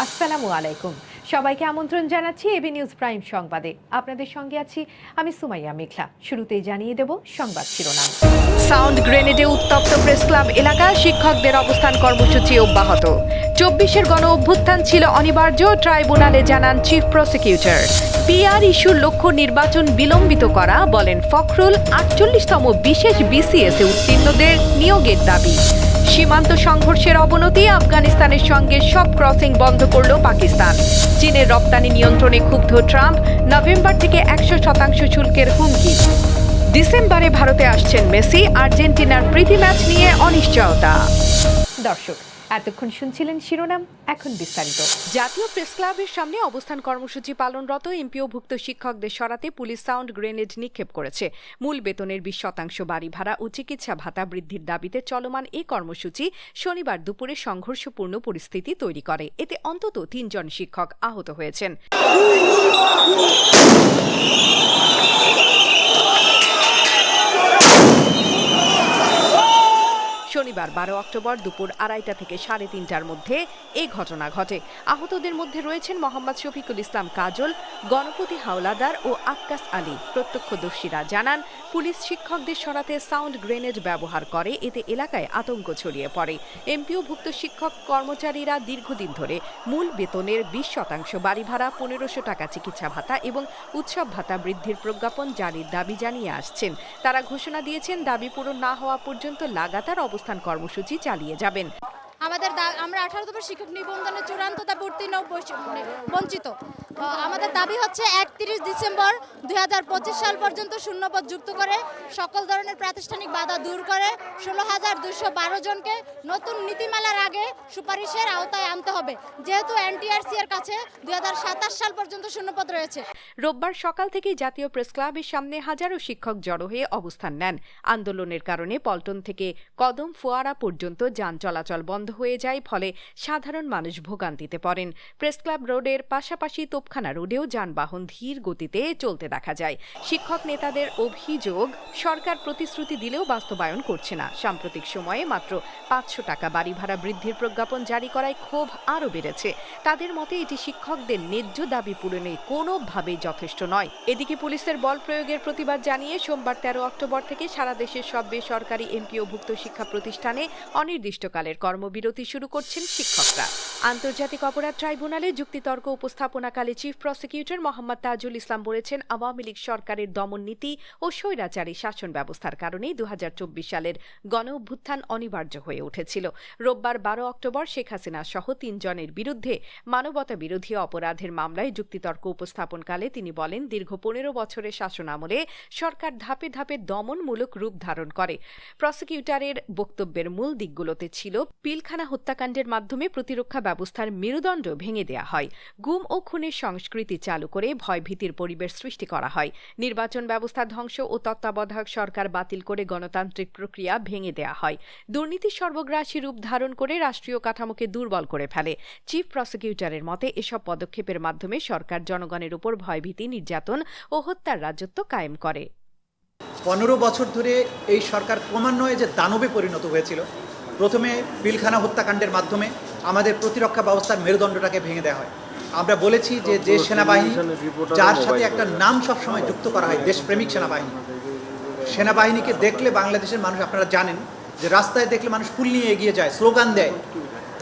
আসসালামু আলাইকুম। সবাইকে আমন্ত্রণ জানাচ্ছি এবি নিউজ প্রাইম সংবাদে। আপনাদের সঙ্গে আছি আমি সুমাইয়া মেঘলা শুরুতেই জানিয়ে দেব সংবাদ শিরোনাম। সাউন্ড গ্রেনেডে উত্তপ্ত প্রেস ক্লাব এলাকা, শিক্ষকদের অবস্থান কর্মসূচি অব্যাহত। চব্বিশের গণ অভ্যুত্থান ছিল অনিবার্য, ট্রাইব্যুনালে জানান চিফ প্রসিকিউটর। পিআর ইস্যুর লক্ষ্য নির্বাচন বিলম্বিত করা, বলেন ফখরুল, আটচল্লিশতম বিশেষ বিসিএস উত্তীর্ণদের নিয়োগের দাবি। সীমান্ত সংঘর্ষের অবনতি, আফগানিস্তানের সঙ্গে সব ক্রসিং বন্ধ করল পাকিস্তান। চীনের রপ্তানি নিয়ন্ত্রণে ক্ষুব্ধ ট্রাম্প, নভেম্বর থেকে একশো শতাংশ শুল্কের হুমকি। ডিসেম্বরে ভারতে আসছেন মেসি, আর্জেন্টিনার প্রীতি ম্যাচ নিয়ে অনিশ্চয়তা। দর্শক এতক্ষণ শুনছিলেন শিরোনাম, এখন বিস্তারিত। জাতীয় প্রেস ক্লাবের সামনে অবস্থান কর্মসূচি পালনরত এমপিওভুক্ত শিক্ষকদের সরাতে পুলিশ সাউন্ড গ্রেনেড নিক্ষেপ করেছে। মূল বেতনের বিশ শতাংশ বাড়ি ভাড়া ও চিকিৎসা ভাতা বৃদ্ধির দাবিতে চলমান এই কর্মসূচি শনিবার দুপুরে সংঘর্ষপূর্ণ পরিস্থিতি তৈরি করে। এতে অন্তত তিনজন শিক্ষক আহত হয়েছেন। শনিবার বারো অক্টোবর দুপুর আড়াইটা থেকে সাড়ে তিনটার মধ্যে এই ঘটনা ঘটে। আহতদের মধ্যে রয়েছেন মোহাম্মদ শফিকুল ইসলাম কাজল, গণপতি হাওলাদার ও আক্কাস আলী। প্রত্যক্ষদর্শীরা জানান, পুলিশ শিক্ষকদের সরাতে সাউন্ড গ্রেনেড ব্যবহার করে, এতে এলাকায় আতঙ্ক ছড়িয়ে পড়ে। এমপিওভুক্ত শিক্ষক কর্মচারীরা দীর্ঘদিন ধরে মূল বেতনের বিশ শতাংশ বাড়ি ভাড়া, পনেরোশো টাকা চিকিৎসা ভাতা এবং উৎসব ভাতা বৃদ্ধির প্রজ্ঞাপন জারির দাবি জানিয়ে আসছেন। তারা ঘোষণা দিয়েছেন, দাবি পূরণ না হওয়া পর্যন্ত লাগাতার অবস্থান কর্মসূচি চালিয়ে যাবেন। আমাদের আমরা আঠারোতম শিক্ষক নিবন্ধনের চূড়ান্ত তা উত্তীর্ণ মানে বঞ্চিত। আমাদের দাবি হচ্ছে একত্রিশ ডিসেম্বর দু হাজার পঁচিশ সাল পর্যন্ত শূন্যপদ যুক্ত করে সকল ধরনের প্রাতিষ্ঠানিক বাধা দূর করে ষোলো হাজার দুশো বারো জনকে নতুন নীতিমালার আগে সুপারিশের আওতায় আনতে হবে। যেহেতু এনটিআরসি এর কাছে দুই সাল পর্যন্ত শূন্যপদ রয়েছে। রোববার সকাল থেকেই জাতীয় প্রেস ক্লাবের সামনে হাজারো শিক্ষক জড়ো হয়ে অবস্থান নেন। আন্দোলনের কারণে পল্টন থেকে কদম ফোয়ারা পর্যন্ত যান চলাচল বন্ধ হয়ে যায়, ফলে সাধারণ মানুষ ভোগান্তিতে পড়েন। প্রেস ক্লাব রোডের পাশাপাশি তোপখানা রোডেও যানবাহন ধীর গতিতে চলতে দেখা যায়। শিক্ষক নেতাদের অভিযোগ, সরকার প্রতিশ্রুতি দিলেও বাস্তবায়ন করছে না। সাম্প্রতিক সময়ে মাত্র পাঁচশো টাকা বাড়ি ভাড়া বৃদ্ধির প্রজ্ঞাপন জারি করায় ক্ষোভ আরও বেড়েছে। তাদের মতে, এটি শিক্ষকদের ন্যায্য দাবি পূরণে কোনোভাবেই যথেষ্ট নয়। এদিকে পুলিশের বল প্রয়োগের প্রতিবাদ জানিয়ে সোমবার তেরো অক্টোবর থেকে সারা দেশের সব বেসরকারি এমপিওভুক্ত শিক্ষা প্রতিষ্ঠানে অনির্দিষ্টকালের কর্মবিরতি শুরু করছেন শিক্ষকরা। আন্তর্জাতিক অপরাধ ট্রাইব্যুনালে যুক্তিতর্ক উপস্থাপনাকালে চিফ প্রসিকিউটর মোহাম্মদ তাজুল ইসলাম বলেছেন, আওয়ামী লীগ সরকারের দমন নীতি ও স্বৈরাচারী শাসন ব্যবস্থার কারণেই দু সালের গণ অভ্যুত্থান অনিবার্য হয়ে উঠেছিল। রোববার বারো অক্টোবর শেখ হাসিনা সহ তিনজনের বিরুদ্ধে মানবতা বিরোধী অপরাধের মামলায় যুক্তিতর্ক উপস্থাপনকালে তিনি বলেন, দীর্ঘ পনেরো বছরের শাসনামলে সরকার ধাপে ধাপে দমনমূলক রূপ ধারণ করে। প্রসিকিউটরের বক্তব্যের মূল দিকগুলোতে ছিল, পিলখানা হত্যাকাণ্ডের মাধ্যমে প্রতিরক্ষা ব্যবস্থার মেরুদণ্ড ভেঙে দেয়া হয়, গুম ও খুনের সংস্কৃতি চালু করে ভয়ভীতির পরিবেশ সৃষ্টি করা হয়। নির্বাচন ব্যবস্থা ধ্বংস ও তত্ত্বাবধায়ক সরকার বাতিল করে গণতান্ত্রিক প্রক্রিয়া ভেঙে দেয়া হয়। দুর্নীতি সর্বগ্রাসী রূপ ধারণ করে রাষ্ট্রীয় কাঠামোকে দুর্বল করে ফেলে। চিফ প্রসিকিউটরের মতে, এসব পদক্ষেপের মাধ্যমে সরকার জনগণের উপর ভয়ভীতি, নির্যাতন ও হত্যার রাজত্ব কায়েম করে। পনেরো বছর ধরে এই সরকার ক্রমান্বয়ে যে দানবে পরিণত হয়েছিল, প্রথমে বিলখানা হত্যাকাণ্ডের মাধ্যমে আমাদের প্রতিরক্ষা ব্যবস্থার মেরুদণ্ডটাকে ভেঙে দেওয়া হয়। আমরা বলেছি যে যে সেনাবাহিনী যার সাথে একটা নাম সবসময় যুক্ত করা হয় দেশপ্রেমিক সেনাবাহিনী। সেনাবাহিনীকে দেখলে বাংলাদেশের মানুষ আপনারা জানেন যে রাস্তায় দেখলে মানুষ ফুল নিয়ে এগিয়ে যায় স্লোগান দেয়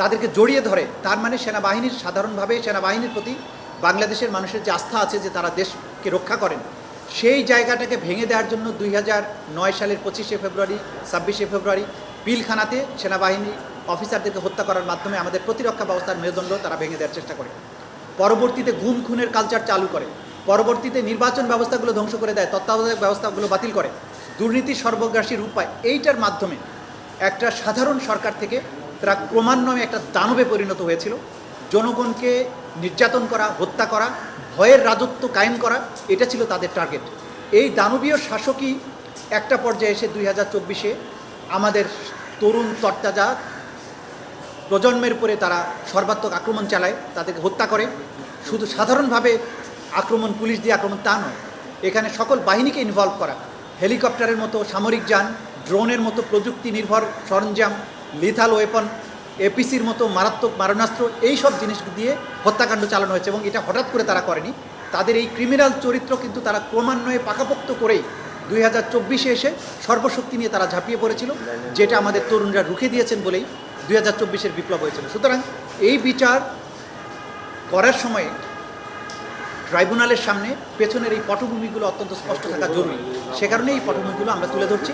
তাদেরকে জড়িয়ে ধরে। তার মানে সেনাবাহিনীর সাধারণভাবে সেনাবাহিনীর প্রতি বাংলাদেশের মানুষের যে আস্থা আছে যে তারা দেশকে রক্ষা করেন সেই জায়গাটাকে ভেঙে দেওয়ার জন্য দুই নয় সালের পঁচিশে ফেব্রুয়ারি ছাব্বিশে ফেব্রুয়ারি পিলখানাতে সেনাবাহিনী অফিসারদেরকে হত্যা করার মাধ্যমে আমাদের প্রতিরক্ষা ব্যবস্থার মেরুদণ্ড তারা ভেঙে দেওয়ার চেষ্টা করে। পরবর্তীতে গুম খুনের কালচার চালু করে। পরবর্তীতে নির্বাচন ব্যবস্থাগুলো ধ্বংস করে দেয়, তত্ত্বাবধায়ক ব্যবস্থাগুলো বাতিল করে। দুর্নীতি সর্বগ্রাসী রূপ পায়, এইটার মাধ্যমে একটা সাধারণ সরকার থেকে তারা ক্রমান্বয়ে একটা দানবে পরিণত হয়েছিল। জনগণকে নির্যাতন করা, হত্যা করা, ভয়ের রাজত্ব কায়েম করা, এটা ছিল তাদের টার্গেট এই দানবীয় শাসকই একটা পর্যায়ে এসে দুই হাজার চব্বিশে আমাদের তরুণ তরতাজা প্রজন্মের উপরে তারা সর্বাত্মক আক্রমণ চালায়, তাদেরকে হত্যা করে। শুধু সাধারণভাবে আক্রমণ পুলিশ দিয়ে আক্রমণ তা নয়, এখানে সকল বাহিনীকে ইনভলভ করা। হেলিকপ্টারের মতো সামরিক যান, ড্রোনের মতো প্রযুক্তি নির্ভর সরঞ্জাম লিথাল ওয়েপন এপিসির মতো মারাত্মক মারণাস্ত্র, এই সব জিনিস দিয়ে হত্যাকাণ্ড চালানো হয়েছে এবং এটা হঠাৎ করে তারা করেনি। তাদের এই ক্রিমিনাল চরিত্র কিন্তু তারা ক্রমান্বয়ে পাকাপোক্ত করেই দুই হাজার চব্বিশে এসে সর্বশক্তি নিয়ে তারা ঝাঁপিয়ে পড়েছিল, যেটা আমাদের তরুণরা রুখে দিয়েছেন বলেই দুই হাজার চব্বিশের বিপ্লব হয়েছিল। সুতরাং এই বিচার করার সময়ে ট্রাইব্যুনালের সামনে পেছনের এই পটভূমিগুলো অত্যন্ত স্পষ্ট থাকা জরুরি। সে কারণে এই পটভূমিগুলো আমরা তুলে ধরছি।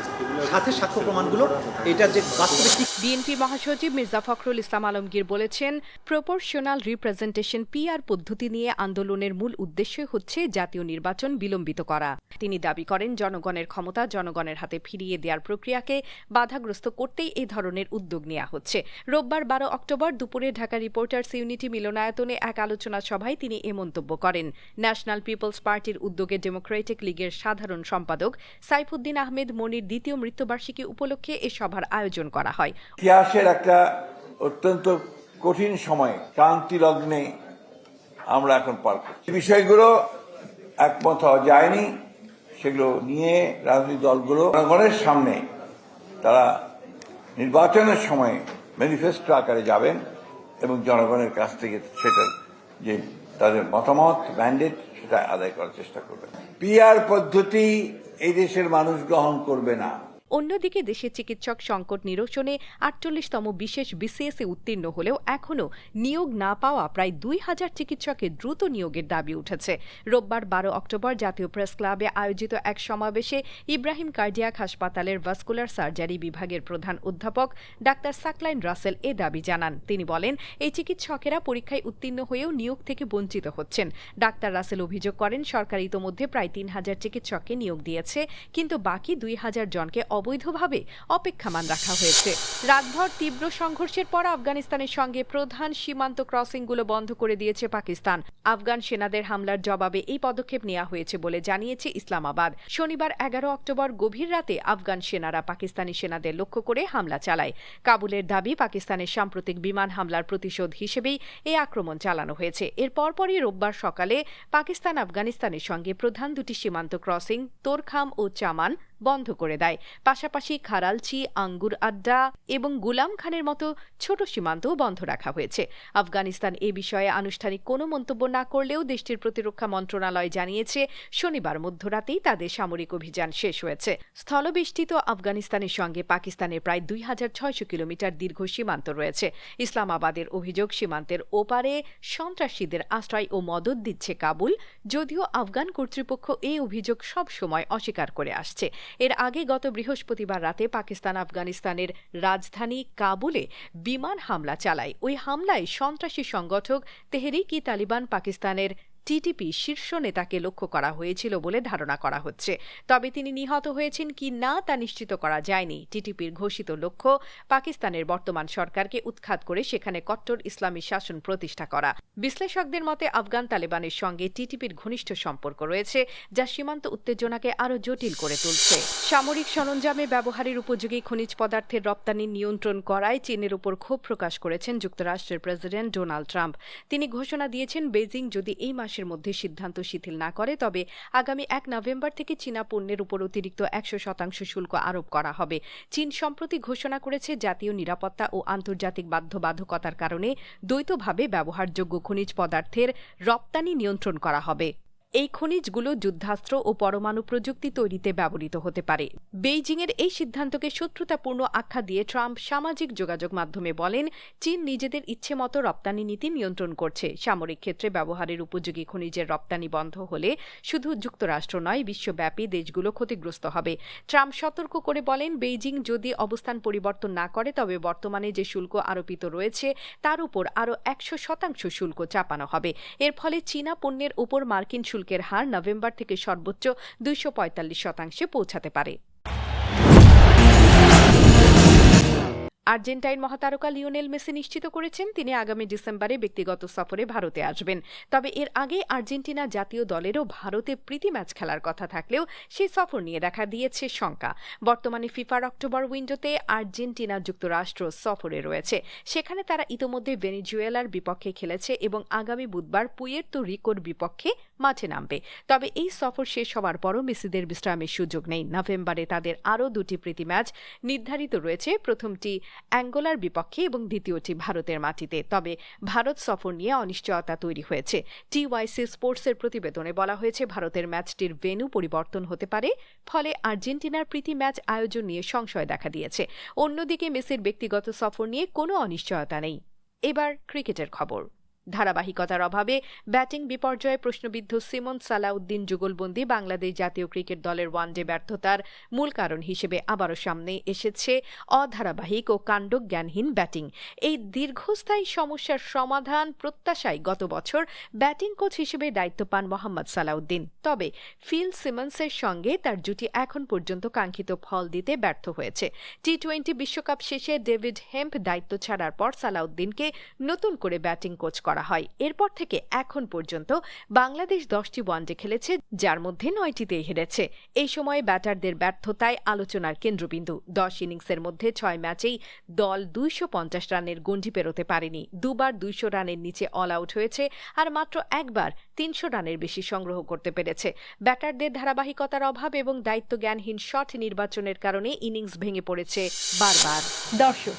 সাথে সাক্ষ্য প্রমাণগুলো, এটা যে বাস্তবে বিএনপি মহাসচিব মির্জা ফখরুল ইসলাম আলমগীর বলেছেন, প্রপোর্শনাল রিপ্রেজেন্টেশন পিআর পদ্ধতি নিয়ে আন্দোলনের মূল উদ্দেশ্য হচ্ছে জাতীয় নির্বাচন বিলম্বিত করা। তিনি দাবি করেন, জনগণের ক্ষমতা জনগণের হাতে ফিরিয়ে দেওয়ার প্রক্রিয়াকে বাধাগ্রস্ত করতেই এই ধরনের উদ্যোগ নেওয়া হচ্ছে। রোববার বারো অক্টোবর দুপুরে ঢাকা রিপোর্টার্স ইউনিটি মিলনায়তনে এক আলোচনা সভায় তিনি এ মন্তব্য করেন। ন্যাশনাল পিপলস পার্টির উদ্যোগে ডেমোক্রেটিক লীগের সাধারণ সম্পাদক সাইফুদ্দিন আহমেদ মনির দ্বিতীয় মৃত্যুবার্ষিকী উপলক্ষে এ সভার আয়োজন করা হয়। ইতিহাসের একটা অত্যন্ত কঠিন সময়, ক্রান্তি লগ্নে আমরা এখন পার করছি। বিষয়গুলো একমত হওয়া যায়নি। সেগুলো নিয়ে রাজনৈতিক দলগুলো জনগণের সামনে তারা নির্বাচনের সময় ম্যানিফেস্টো আকারে যাবেন এবং জনগণের কাছ থেকে সেটার যে তাদের মতামত ম্যান্ডেট সেটা আদায় করার চেষ্টা করবেন পিআর পদ্ধতি এই দেশের মানুষ গ্রহণ করবে না। অন্যদিকে দেশে চিকিৎসক সংকট নিরসনে আটচল্লিশতম বিশেষ বিসিএসে উত্তীর্ণ হলেও এখনও নিয়োগ না পাওয়া প্রায় দুই হাজার চিকিৎসকের দ্রুত নিয়োগের দাবি উঠেছে। রোববার বারো অক্টোবর জাতীয় প্রেস ক্লাবে আয়োজিত এক সমাবেশে ইব্রাহিম কার্ডিয়াক হাসপাতালের ভাস্কুলার সার্জারি বিভাগের প্রধান অধ্যাপক ডাক্তার সাকলাইন রাসেল এ দাবি জানান। তিনি বলেন, এই চিকিৎসকেরা পরীক্ষায় উত্তীর্ণ হয়েও নিয়োগ থেকে বঞ্চিত হচ্ছেন। ডাক্তার রাসেল অভিযোগ করেন, সরকার ইতোমধ্যে প্রায় তিন হাজার চিকিৎসককে নিয়োগ দিয়েছে, কিন্তু বাকি দুই হাজার জনকে অবৈধভাবে অপেক্ষামান রাখা হয়েছে। রাতভর তীব্র সংঘর্ষের পর আফগানিস্তানের সঙ্গে প্রধান সীমান্ত ক্রসিংগুলো বন্ধ করে দিয়েছে পাকিস্তান। আফগান সেনাদের হামলার জবাবে এই পদক্ষেপ নেওয়া হয়েছে বলে জানিয়েছে ইসলামাবাদ। শনিবার এগারো অক্টোবর গভীর রাতে আফগান সেনারা পাকিস্তানি সেনাদের লক্ষ্য করে হামলা চালায়। কাবুলের দাবি, পাকিস্তানের সাম্প্রতিক বিমান হামলার প্রতিশোধ হিসেবেই এই আক্রমণ চালানো হয়েছে। এর পরপরই রোববার সকালে পাকিস্তান আফগানিস্তানের সঙ্গে প্রধান দুটি সীমান্ত ক্রসিং, তোরখাম ও চামান বন্ধ করে দেয়। পাশাপাশি খারালচি, আঙ্গুর আড্ডা এবং গুলাম খানের মতো ছোট সীমান্তও বন্ধ রাখা হয়েছে। আফগানিস্তান এ বিষয়ে আনুষ্ঠানিক কোনো মন্তব্য না করলেও দেশটির প্রতিরক্ষা মন্ত্রণালয় জানিয়েছে, শনিবার মধ্যরাতেই তাদের সামরিক অভিযান শেষ হয়েছে। স্থলবেষ্টিত আফগানিস্তানের সঙ্গে পাকিস্তানের প্রায় দুই হাজার ছয়শো কিলোমিটার দীর্ঘ সীমান্ত রয়েছে। ইসলামাবাদের অভিযোগ, সীমান্তের ওপারে সন্ত্রাসীদের আশ্রয় ও মদত দিচ্ছে কাবুল, যদিও আফগান কর্তৃপক্ষ এই অভিযোগ সব সময় অস্বীকার করে আসছে। এর আগে গত বৃহস্পতিবার রাতে পাকিস্তান আফগানিস্তানের রাজধানী কাবুলে বিমান হামলা চালায়। ওই হামলায় সন্ত্রাসী সংগঠক তেহরিক ই তালিবান পাকিস্তানের টিটিপি শীর্ষ নেতাকে লক্ষ্য করা হয়েছিল বলে ধারণা করা হচ্ছে। তবে তিনি নিহত হয়েছেন কি না তা নিশ্চিত করা যায়নি। টিটিপির ঘোষিত লক্ষ্য, পাকিস্তানের বর্তমান সরকারকে উৎখাত করে সেখানে কট্টর ইসলামী শাসন প্রতিষ্ঠা করা। বিশ্লেষকদের মতে, আফগান তালেবানের সঙ্গে টিটিপির ঘনিষ্ঠ সম্পর্ক রয়েছে, যা সীমান্ত উত্তেজনাকে আরও জটিল করে তুলছে। সামরিক সরঞ্জামে ব্যবহারের উপযোগী খনিজ পদার্থের রপ্তানি নিয়ন্ত্রণ করায় চীনের উপর ক্ষোভ প্রকাশ করেছেন যুক্তরাষ্ট্রের প্রেসিডেন্ট ডোনাল্ড ট্রাম্প। তিনি ঘোষণা দিয়েছেন বেজিং যদি এই মাসের মধ্যে সিদ্ধান্ত শিথিল না করে, তবে আগামী এক নভেম্বর থেকে চীনা পণ্যের উপর অতিরিক্ত একশো শতাংশ শুল্ক আরোপ করা হবে। চীন সম্প্রতি ঘোষণা করেছে, জাতীয় নিরাপত্তা ও আন্তর্জাতিক বাধ্যবাধকতার কারণে দ্বৈতভাবে ব্যবহারযোগ্য খনিজ পদার্থের রপ্তানি নিয়ন্ত্রণ করা হবে। এই খনিজগুলো যুদ্ধাস্ত্র ও পরমাণু প্রযুক্তি তৈরিতে ব্যবহৃত হতে পারে। বেইজিংয়ের এই সিদ্ধান্তকে শত্রুতাপূর্ণ আখ্যা দিয়ে ট্রাম্প সামাজিক যোগাযোগ মাধ্যমে বলেন, চীন নিজেদের ইচ্ছে মতো রপ্তানি নীতি নিয়ন্ত্রণ করছে। সামরিক ক্ষেত্রে ব্যবহারের উপযোগী খনিজের রপ্তানি বন্ধ হলে শুধু যুক্তরাষ্ট্র নয়, বিশ্বব্যাপী দেশগুলো ক্ষতিগ্রস্ত হবে। ট্রাম্প সতর্ক করে বলেন, বেইজিং যদি অবস্থান পরিবর্তন না করে, তবে বর্তমানে যে শুল্ক আরোপিত রয়েছে, তার উপর আরও একশো শতাংশ শুল্ক চাপানো হবে। এর ফলে চীনা পণ্যের উপর মার্কিন শুল্কের হার নভেম্বর থেকে সর্বোচ্চ দুইশো শতাংশে পৌঁছাতে পারে। আর্জেন্টাইন মহাতারকা লিওনেল মেসি নিশ্চিত করেছেন, তিনি আগামী ডিসেম্বরে ব্যক্তিগত সফরে ভারতে আসবেন। তবে এর আগে আর্জেন্টিনা জাতীয় দলেরও ভারতে প্রীতি ম্যাচ খেলার কথা থাকলেও সেই সফর নিয়ে দেখা দিয়েছে শঙ্কা। বর্তমানে ফিফার অক্টোবর উইন্ডোতে আর্জেন্টিনা যুক্তরাষ্ট্র সফরে রয়েছে। সেখানে তারা ইতোমধ্যে ভেনিজুয়েলার বিপক্ষে খেলেছে এবং আগামী বুধবার পুয়ের্তো রিকোর বিপক্ষে মাঠে নামবে। তবে এই সফর শেষ হওয়ার পরও মেসিদের বিশ্রামের সুযোগ নেই। নভেম্বরে তাদের আরও দুটি প্রীতি ম্যাচ নির্ধারিত রয়েছে। প্রথমটি অ্যাঙ্গোলার বিপক্ষে এবং দ্বিতীয়টি ভারতের মাটিতে। তবে ভারত সফর নিয়ে অনিশ্চয়তা তৈরি হয়েছে। টিওয়াইসি স্পোর্টসের প্রতিবেদনে বলা হয়েছে, ভারতের ম্যাচটির ভেন্যু পরিবর্তন হতে পারে, ফলে আর্জেন্টিনার প্রীতি ম্যাচ আয়োজন নিয়ে সংশয় দেখা দিয়েছে। অন্যদিকে মেসির ব্যক্তিগত সফর নিয়ে কোনো অনিশ্চয়তা নেই। এবার ক্রিকেটের খবর। ধারাবাহিকতার অভাবে ব্যাটিং বিপর্যয়ে প্রশ্নবিদ্ধ সিমন সালাউদ্দিন যুগলবন্দি বাংলাদেশ জাতীয় ক্রিকেট দলের ওয়ানডে ব্যর্থতার মূল কারণ হিসেবে আবারও সামনে এসেছে অধারাবাহিক ও কাণ্ডজ্ঞানহীন ব্যাটিং। এই দীর্ঘস্থায়ী সমস্যার সমাধান প্রত্যাশায় গত বছর ব্যাটিং কোচ হিসেবে দায়িত্ব পান মোহাম্মদ সালাউদ্দিন। তবে ফিল সিমন্সের সঙ্গে তার জুটি এখন পর্যন্ত কাঙ্ক্ষিত ফল দিতে ব্যর্থ হয়েছে। টি টোয়েন্টি বিশ্বকাপ শেষে ডেভিড হেম্প দায়িত্ব ছাড়ার পর সালাউদ্দিনকে নতুন করে ব্যাটিং কোচ করা হয়। এরপর থেকে এখন পর্যন্ত বাংলাদেশ দশটি ওয়ানডে খেলেছে, যার মধ্যে নয়টিতেই হেরেছে। এই সময়ে ব্যাটারদের ব্যর্থতায় আলোচনার কেন্দ্রবিন্দু। দশ ইনিংসের মধ্যে ছয় ম্যাচেই দল দুইশো পঞ্চাশ রানের গণ্ডি পেরোতে পারেনি। দুবার দুইশো রানের নিচে অল আউট হয়েছে আর মাত্র একবার তিনশো রানের বেশি সংগ্রহ করতে পেরেছে। ব্যাটারদের ধারাবাহিকতার অভাব এবং দায়িত্বজ্ঞানহীন শট নির্বাচনের কারণে ইনিংস ভেঙে পড়েছে বারবার। দর্শক